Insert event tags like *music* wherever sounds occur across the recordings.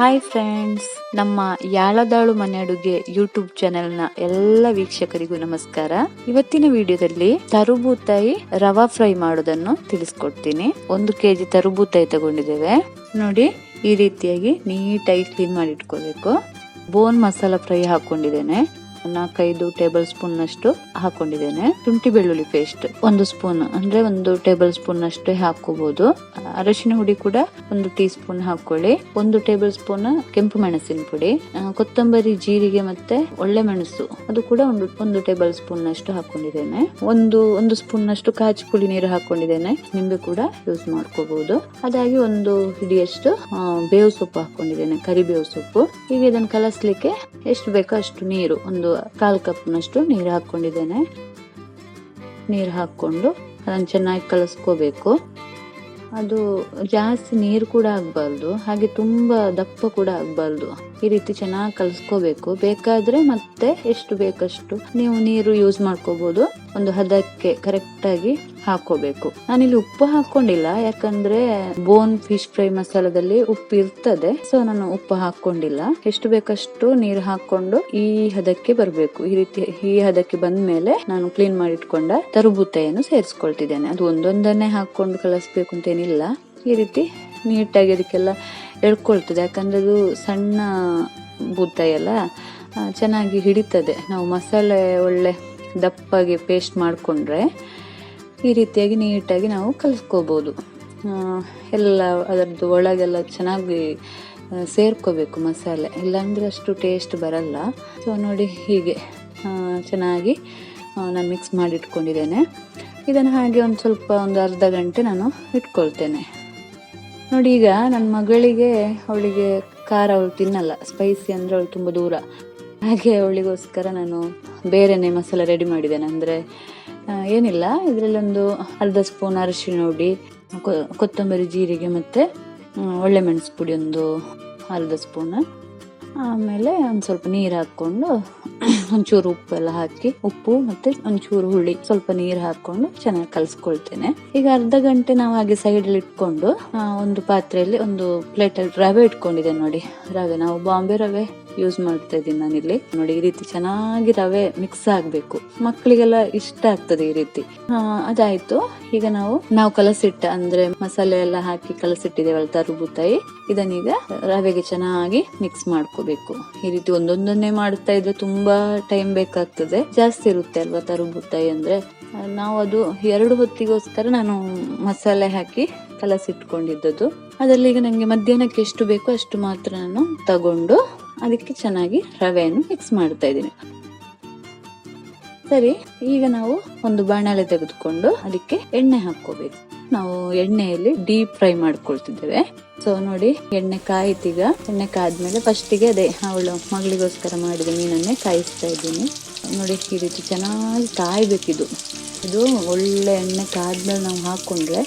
Hi friends ನಮ್ಮ ಯಾಳದಾಳು ಮನೆ ಅಡುಗೆ ಯೂಟ್ಯೂಬ್ ಚಾನೆಲ್ನ ಎಲ್ಲ ವೀಕ್ಷಕರಿಗೂ ನಮಸ್ಕಾರ. ಇವತ್ತಿನ ವಿಡಿಯೋದಲ್ಲಿ ತರುಬೂತಾಯಿ ರವಾ ಫ್ರೈ ಮಾಡೋದನ್ನು ತಿಳಿಸ್ಕೊಡ್ತೀನಿ. ಒಂದು ಕೆಜಿ ತರುಬೂತಾಯಿ ತಗೊಂಡಿದ್ದೇವೆ. ನೋಡಿ, ಈ ರೀತಿಯಾಗಿ ನೀಟಾಗಿ ಕ್ಲೀನ್ ಮಾಡಿ ಇಟ್ಕೋಬೇಕು ಬೋನ್ ಮಸಾಲ ಫ್ರೈ ಹಾಕೊಂಡಿದ್ದೇನೆ. ನಾಲ್ಕೈದು ಟೇಬಲ್ ಸ್ಪೂನ್ ಅಷ್ಟು ಹಾಕೊಂಡಿದ್ದೇನೆ. ಶುಂಠಿ ಬೆಳ್ಳುಳ್ಳಿ ಪೇಸ್ಟ್ ಒಂದು ಸ್ಪೂನ್, ಅಂದ್ರೆ ಒಂದು ಟೇಬಲ್ ಸ್ಪೂನ್ ಅಷ್ಟೇ ಹಾಕೋಬಹುದು ಅರಶಿನ ಹುಡಿ ಕೂಡ ಒಂದು ಟೀ ಸ್ಪೂನ್ ಹಾಕೊಳ್ಳಿ ಒಂದು ಟೇಬಲ್ ಸ್ಪೂನ್ ಕೆಂಪು ಮೆಣಸಿನ ಪುಡಿ ಕೊತ್ತಂಬರಿ, ಜೀರಿಗೆ ಮತ್ತೆ ಒಳ್ಳೆ ಮೆಣಸು, ಅದು ಕೂಡ ಒಂದು ಒಂದು ಟೇಬಲ್ ಸ್ಪೂನ್ ಅಷ್ಟು ಹಾಕೊಂಡಿದ್ದೇನೆ ಒಂದು ಒಂದು ಸ್ಪೂನ್ ಅಷ್ಟು ಕಾಚಿ ಪುಡಿ ನೀರು ಹಾಕೊಂಡಿದ್ದೇನೆ ನಿಂಬೆ ಕೂಡ ಯೂಸ್ ಮಾಡ್ಕೋಬಹುದು ಅದಾಗಿ ಒಂದು ಹಿಡಿಯಷ್ಟು ಬೇವು ಸೊಪ್ಪು ಹಾಕೊಂಡಿದ್ದೇನೆ ಕರಿಬೇವು ಸೊಪ್ಪು. ಈಗ ಇದನ್ನು ಕಲಸ್ಲಿಕ್ಕೆ ಎಷ್ಟು ಬೇಕೋ ಅಷ್ಟು ನೀರು, ಒಂದು ಕಾಲ್ ಕಪ್ನಷ್ಟು ನೀರು ಹಾಕ್ಕೊಂಡಿದ್ದೇನೆ ನೀರು ಹಾಕ್ಕೊಂಡು ಅದನ್ನು ಚೆನ್ನಾಗಿ ಕಲಸ್ಕೋಬೇಕು. ಅದು ಜಾಸ್ತಿ ನೀರು ಕೂಡ ಆಗಬಾರ್ದು, ಹಾಗೆ ತುಂಬ ದಪ್ಪ ಕೂಡ ಆಗಬಾರ್ದು. ಈ ರೀತಿ ಚೆನ್ನಾಗಿ ಕಲಿಸ್ಕೋಬೇಕು. ಬೇಕಾದರೆ ಮತ್ತೆ ಎಷ್ಟು ಬೇಕಷ್ಟು ನೀವು ನೀರು ಯೂಸ್ ಮಾಡ್ಕೋಬೋದು. ಒಂದು ಹದಕ್ಕೆ ಕರೆಕ್ಟ್ ಆಗಿ ಹಾಕೋಬೇಕು. ನಾನಿಲ್ಲಿ ಉಪ್ಪು ಹಾಕೊಂಡಿಲ್ಲ, ಯಾಕಂದ್ರೆ ಬೋನ್ ಫಿಶ್ ಫ್ರೈ ಮಸಾಲದಲ್ಲಿ ಉಪ್ಪು ಇರ್ತದೆ ಸೊ ನಾನು ಉಪ್ಪು ಹಾಕೊಂಡಿಲ್ಲ. ಎಷ್ಟು ಬೇಕಷ್ಟು ನೀರು ಹಾಕೊಂಡು ಈ ಹದಕ್ಕೆ ಬರಬೇಕು. ಈ ರೀತಿ ಈ ಹದಕ್ಕೆ ಬಂದ ಮೇಲೆ ನಾನು ಕ್ಲೀನ್ ಮಾಡಿಟ್ಕೊಂಡ ತರಬೂತೆಯನ್ನು ಸೇರಿಸ್ಕೊಳ್ತಿದ್ದೇನೆ. ಅದು ಒಂದೊಂದನ್ನೇ ಹಾಕೊಂಡು ಕಲಿಸ್ಬೇಕು ಅಂತೇನಿಲ್ಲ. ಈ ರೀತಿ ನೀಟಾಗಿ ಅದಕ್ಕೆಲ್ಲ ಎಳ್ಕೊಳ್ತದೆ. ಯಾಕಂದ್ರೆ ಅದು ಸಣ್ಣ ಬೂತಾಯಿ ಚೆನ್ನಾಗಿ ಹಿಡಿತದೆ. ನಾವು ಮಸಾಲೆ ಒಳ್ಳೆ ದಪ್ಪಾಗಿ ಪೇಸ್ಟ್ ಮಾಡಿಕೊಂಡ್ರೆ ಈ ರೀತಿಯಾಗಿ ನೀಟಾಗಿ ನಾವು ಕಲಿಸ್ಕೋಬೋದು. ಎಲ್ಲ ಅದರದ್ದು ಒಳಗೆಲ್ಲ ಚೆನ್ನಾಗಿ ಸೇರ್ಕೋಬೇಕು ಮಸಾಲೆ. ಇಲ್ಲಾಂದರೆ ಅಷ್ಟು ಟೇಸ್ಟ್ ಬರಲ್ಲ. ಸೊ ನೋಡಿ ಹೀಗೆ ಚೆನ್ನಾಗಿ ನಾನು ಮಿಕ್ಸ್ ಮಾಡಿ ಇಟ್ಕೊಂಡಿದ್ದೇನೆ ಇದನ್ನು ಹಾಗೆ ಒಂದು ಸ್ವಲ್ಪ ಒಂದು ಅರ್ಧ ಗಂಟೆ ನಾನು ಇಟ್ಕೊಳ್ತೇನೆ. ನೋಡಿ ಈಗ ನನ್ನ ಮಗಳಿಗೆ, ಅವಳಿಗೆ ಖಾರ ಅವಳು ತಿನ್ನಲ್ಲ. ಸ್ಪೈಸಿ ಅಂದರೆ ಅವಳು ತುಂಬ ದೂರ. ಹಾಗೆ ಅವಳಿಗೋಸ್ಕರ ನಾನು ಬೇರೆನೇ ಮಸಾಲೆ ರೆಡಿ ಮಾಡಿದ್ದೇನೆ. ಅಂದರೆ ಏನಿಲ್ಲ. ಇದರಲ್ಲೊಂದು ಅರ್ಧ ಸ್ಪೂನ್ ಅರಿಶಿನ ಹುಡಿ ಕೊತ್ತಂಬರಿ ಜೀರಿಗೆ ಮತ್ತು ಒಳ್ಳೆ ಮೆಣಸು ಪುಡಿ ಒಂದು ಅರ್ಧ ಸ್ಪೂನ್. ಆಮೇಲೆ ಒಂದು ಸ್ವಲ್ಪ ನೀರು ಹಾಕ್ಕೊಂಡು *clears throat* ಒಂಚೂರು ಉಪ್ಪು ಎಲ್ಲ ಹಾಕಿ, ಉಪ್ಪು ಮತ್ತು ಒಂಚೂರು ಹುಳಿ ಸ್ವಲ್ಪ ನೀರು ಹಾಕ್ಕೊಂಡು ಚೆನ್ನಾಗಿ ಕಲಿಸ್ಕೊಳ್ತೇನೆ. ಈಗ ಅರ್ಧ ಗಂಟೆ ನಾವು ಹಾಗೆ ಸೈಡಲ್ಲಿ ಇಟ್ಕೊಂಡು ಒಂದು ಪಾತ್ರೆಯಲ್ಲಿ ಒಂದು ಪ್ಲೇಟಲ್ಲಿ ರವೆ ಇಟ್ಕೊಂಡಿದ್ದೆ ನೋಡಿ. ರವೆ, ನಾವು ಬಾಂಬೆ ರವೆ ಯೂಸ್ ಮಾಡ್ತಾ ಇದ್ದೀನಿ ನಾನಿಲ್ಲಿ. ನೋಡಿ, ಈ ರೀತಿ ಚೆನ್ನಾಗಿ ರವೆ ಮಿಕ್ಸ್ ಆಗಬೇಕು. ಮಕ್ಕಳಿಗೆಲ್ಲ ಇಷ್ಟ ಆಗ್ತದೆ ಈ ರೀತಿ. ಅದಾಯ್ತು. ಈಗ ನಾವು ನಾವು ಕಲಸಿಟ್ಟ, ಅಂದ್ರೆ ಮಸಾಲೆ ಎಲ್ಲ ಹಾಕಿ ಕಲಸಿಟ್ಟಿದ್ದೇವಲ್ಲ ತರುಬೂತಾಯಿ. ಇದನ್ನೀಗ ರವೆಗೆ ಚೆನ್ನಾಗಿ ಮಿಕ್ಸ್ ಮಾಡ್ಕೋಬೇಕು. ಈ ರೀತಿ ಒಂದೊಂದನ್ನೇ ಮಾಡ್ತಾ ಇದ್ರೆ ತುಂಬಾ ಟೈಮ್ ಬೇಕಾಗ್ತದೆ. ಜಾಸ್ತಿ ಇರುತ್ತೆ ಅಲ್ವಾ ತರುಬೂತಾಯಿ ಅಂದ್ರೆ. ನಾವು ಅದು ಎರಡು ಹೊತ್ತಿಗೋಸ್ಕರ ನಾನು ಮಸಾಲೆ ಹಾಕಿ ಕಲಸಿಟ್ಕೊಂಡಿದ್ದದ್ದು. ಅದರಲ್ಲಿ ಈಗ ನನಗೆ ಮಧ್ಯಾಹ್ನಕ್ಕೆ ಎಷ್ಟು ಬೇಕೋ ಅಷ್ಟು ಮಾತ್ರ ನಾನು ತಗೊಂಡು ಅದಕ್ಕೆ ಚೆನ್ನಾಗಿ ರವೆಯನ್ನು ಮಿಕ್ಸ್ ಮಾಡ್ತಾ ಇದ್ದೀನಿ. ಸರಿ, ಈಗ ನಾವು ಒಂದು ಬಾಣಲೆ ತೆಗೆದುಕೊಂಡು ಅದಕ್ಕೆ ಎಣ್ಣೆ ಹಾಕೋಬೇಕು ನಾವು ಎಣ್ಣೆಯಲ್ಲಿ ಡೀಪ್ ಫ್ರೈ ಮಾಡ್ಕೊಳ್ತಿದ್ದೇವೆ. ಸೊ ನೋಡಿ, ಎಣ್ಣೆ ಕಾಯ್ತೀಗ ಎಣ್ಣೆ ಕಾದ್ಮೇಲೆ ಫಸ್ಟಿಗೆ ಅದೇ, ಅವಳು ಮಗಳಿಗೋಸ್ಕರ ಮಾಡಿದ ಮೀನನ್ನೇ ಕಾಯಿಸ್ತಾ ಇದ್ದೀನಿ. ನೋಡಿ, ಈ ರೀತಿ ಚೆನ್ನಾಗಿ ಕಾಯ್ಬೇಕಿದು. ಇದು ಒಳ್ಳೆ ಎಣ್ಣೆ ಕಾದ್ಮೇಲೆ ನಾವು ಹಾಕೊಂಡ್ರೆ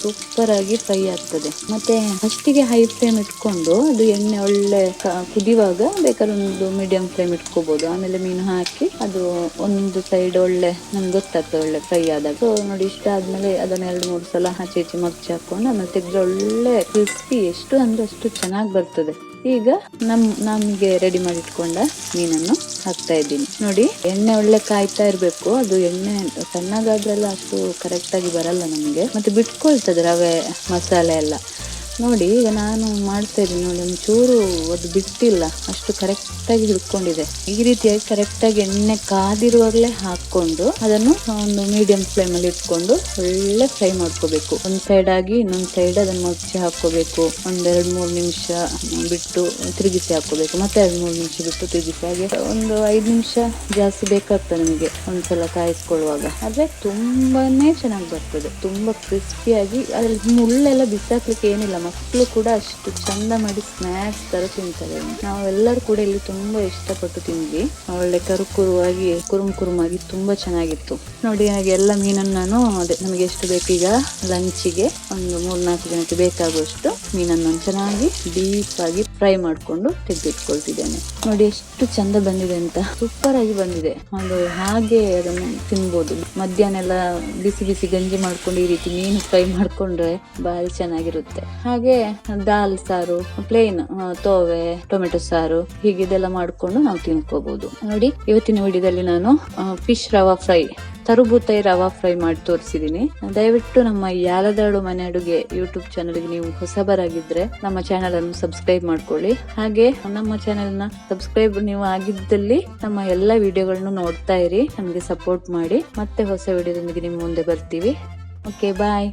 ಸೂಪರ್ ಆಗಿ ಫ್ರೈ ಆಗ್ತದೆ. ಮತ್ತೆ ಫಸ್ಟಿಗೆ ಹೈ ಫ್ಲೇಮ್ ಇಟ್ಕೊಂಡು ಅದು ಎಣ್ಣೆ ಒಳ್ಳೆ ಕುದಿವಾಗ ಬೇಕಾದ್ರೆ ಒಂದು ಮೀಡಿಯಂ ಫ್ಲೇಮ್ ಇಟ್ಕೋಬಹುದು ಆಮೇಲೆ ಮೀನು ಹಾಕಿ ಅದು ಒಂದು ಸೈಡ್ ಒಳ್ಳೆ, ನಮ್ಗೆ ಗೊತ್ತಾಗ್ತದೆ ಒಳ್ಳೆ ಫ್ರೈ ಆದಾಗ. ನೋಡಿ ಇಷ್ಟ ಆದ್ಮೇಲೆ ಅದನ್ನ ಎರಡು, ಮೂರು ಸಲ ಆಚೆ ಈಚೆ ಮಗ್ಚಿ ಹಾಕೊಂಡು ಆಮೇಲೆ ತೆಗೆದ್ರೆ ಒಳ್ಳೆ ಕ್ರಿಸ್ಪಿ ಎಷ್ಟು ಅಂದ್ರೆ ಅಷ್ಟು ಚೆನ್ನಾಗಿ ಬರ್ತದೆ. ಈಗ ನಮ್ ನಮಗೆ ರೆಡಿ ಮಾಡಿ ಇಟ್ಕೊಂಡ ಮೀನನ್ನು ಹಾಕ್ತಾ ಇದ್ದೀನಿ. ನೋಡಿ, ಎಣ್ಣೆ ಒಳ್ಳೆ ಕಾಯ್ತಾ ಇರಬೇಕು. ಅದು ಎಣ್ಣೆ ಸಣ್ಣದಾದ್ರೆಲ್ಲ ಅಷ್ಟು ಕರೆಕ್ಟ್ ಆಗಿ ಬರಲ್ಲ ನಮಗೆ. ಮತ್ತೆ ಬಿಟ್ಕೊಳ್ತದೆ ರವೆ, ಮಸಾಲೆ ಎಲ್ಲ. ನೋಡಿ, ಈಗ ನಾನು ಮಾಡ್ತಾ ಇದ್ದೀನಿ ನೋಡಿ ಒಂಚೂರು ಅದು ಬಿಟ್ಟಿಲ್ಲ. ಅಷ್ಟು ಕರೆಕ್ಟಾಗಿ ಹಿಡ್ಕೊಂಡಿದೆ. ಈ ರೀತಿಯಾಗಿ ಕರೆಕ್ಟಾಗಿ ಎಣ್ಣೆ ಕಾದಿರುವಾಗಲೇ ಹಾಕೊಂಡು ಅದನ್ನು ಒಂದು ಮೀಡಿಯಂ ಫ್ಲೇಮಲ್ಲಿ ಇಟ್ಕೊಂಡು ಒಳ್ಳೆ ಫ್ರೈ ಮಾಡ್ಕೋಬೇಕು. ಒಂದು ಸೈಡ್ ಆಗಿ ಇನ್ನೊಂದು ಸೈಡ್ ಅದನ್ನು ಮುಚ್ಚಿ ಹಾಕೋಬೇಕು ಒಂದೆರಡು ಮೂರು ನಿಮಿಷ ಬಿಟ್ಟು ತಿರುಗಿಸಿ ಹಾಕೋಬೇಕು ಮತ್ತೆ ಎರಡು ಮೂರು ನಿಮಿಷ ಬಿಟ್ಟು ತಿರುಗಿಸಿ ಹಾಗೆ ಒಂದು ಐದು ನಿಮಿಷ ಜಾಸ್ತಿ ಬೇಕಾಗ್ತದೆ ನಮಗೆ ಒಂದ್ಸಲ ಕಾಯಿಸ್ಕೊಳ್ಳುವಾಗ. ಆದ್ರೆ ತುಂಬಾನೇ ಚೆನ್ನಾಗಿ ಬರ್ತದೆ. ತುಂಬಾ ಕ್ರಿಸ್ಪಿಯಾಗಿ ಅದ್ರಲ್ಲಿ ಮುಳ್ಳೆಲ್ಲ ಬಿಸಾಕ್ಲಿಕ್ಕೆ ಏನಿಲ್ಲ. ಮಕ್ಕಳು ಕೂಡ ಅಷ್ಟು ಚಂದ ಮಾಡಿ ಸ್ನ್ಯಾಕ್ಸ್ ತರ ತಿಂತಾರೆ. ನಾವೆಲ್ಲರೂ ಕೂಡ ಇಲ್ಲಿ ತುಂಬಾ ಇಷ್ಟಪಟ್ಟು ತಿಂದ್ವಿ. ಒಳ್ಳೆ ಕರುಕುರುವಾಗಿ ಕುರುಮ್ ಕುರುಮಾಗಿ ತುಂಬಾ ಚೆನ್ನಾಗಿತ್ತು. ನೋಡಿ, ಹಾಗೆ ಎಲ್ಲ ಮೀನನ್ನು ನಾನು ಅದೇ ನಮಗೆ ಎಷ್ಟು ಬೇಕು ಈಗ ಲಂಚಿಗೆ ಒಂದು ಮೂರ್ನಾಲ್ಕು ಜನಕ್ಕೆ ಬೇಕಾಗುವಷ್ಟು ಮೀನನ್ನು ಚೆನ್ನಾಗಿ ಡೀಪ್ ಆಗಿ ಫ್ರೈ ಮಾಡಿಕೊಂಡು ತೆಗೆದಿಟ್ಕೊಳ್ತಿದ್ದೇನೆ ನೋಡಿ, ಎಷ್ಟು ಚಂದ ಬಂದಿದೆ ಅಂತ. ಸೂಪರ್ ಆಗಿ ಬಂದಿದೆ. ಅದು ಹಾಗೆ ಅದನ್ನು ತಿನ್ಬೋದು. ಮಧ್ಯಾಹ್ನ ಎಲ್ಲ ಬಿಸಿ ಬಿಸಿ ಗಂಜಿ ಮಾಡ್ಕೊಂಡು ಈ ರೀತಿ ಮೀನು ಫ್ರೈ ಮಾಡ್ಕೊಂಡ್ರೆ ಭಾರಿ ಚೆನ್ನಾಗಿರುತ್ತೆ. ಹಾಗೆ ದಾಲ್ ಸಾರು ಪ್ಲೇನ್ ತೋವೆ, ಟೊಮೆಟೊ ಸಾರು ಹೀಗಿದೆಲ್ಲ ಮಾಡಿಕೊಂಡು ನಾವು ತಿನ್ಕೋಬಹುದು ನೋಡಿ, ಇವತ್ತಿನ ವಿಡಿಯೋದಲ್ಲಿ ನಾನು ಫಿಶ್ ರವಾ ಫ್ರೈ ತರುಬೂತೈ ರವಾ ಫ್ರೈ ಮಾಡಿ ತೋರಿಸಿದೀನಿ. ದಯವಿಟ್ಟು ನಮ್ಮ ಯಾಲದಾಳು ಮನೆ ಅಡುಗೆ ಯೂಟ್ಯೂಬ್ ಚಾನಲ್ಗೆ ನೀವು ಹೊಸಬರಾಗಿದ್ರೆ ನಮ್ಮ ಚಾನಲ್ ಅನ್ನು ಸಬ್ಸ್ಕ್ರೈಬ್ ಮಾಡ್ಕೊಳ್ಳಿ. ಹಾಗೆ ನಮ್ಮ ಚಾನೆಲ್ನ ಸಬ್ಸ್ಕ್ರೈಬ್ ನೀವು ಆಗಿದ್ದಲ್ಲಿ ನಮ್ಮ ಎಲ್ಲಾ ವಿಡಿಯೋಗಳನ್ನು ನೋಡ್ತಾ ಇರಿ, ನಮಗೆ ಸಪೋರ್ಟ್ ಮಾಡಿ. ಮತ್ತೆ ಹೊಸ ವಿಡಿಯೋದೊಂದಿಗೆ ನಿಮ್ಮ ಮುಂದೆ ಬರ್ತೀವಿ. Okay bye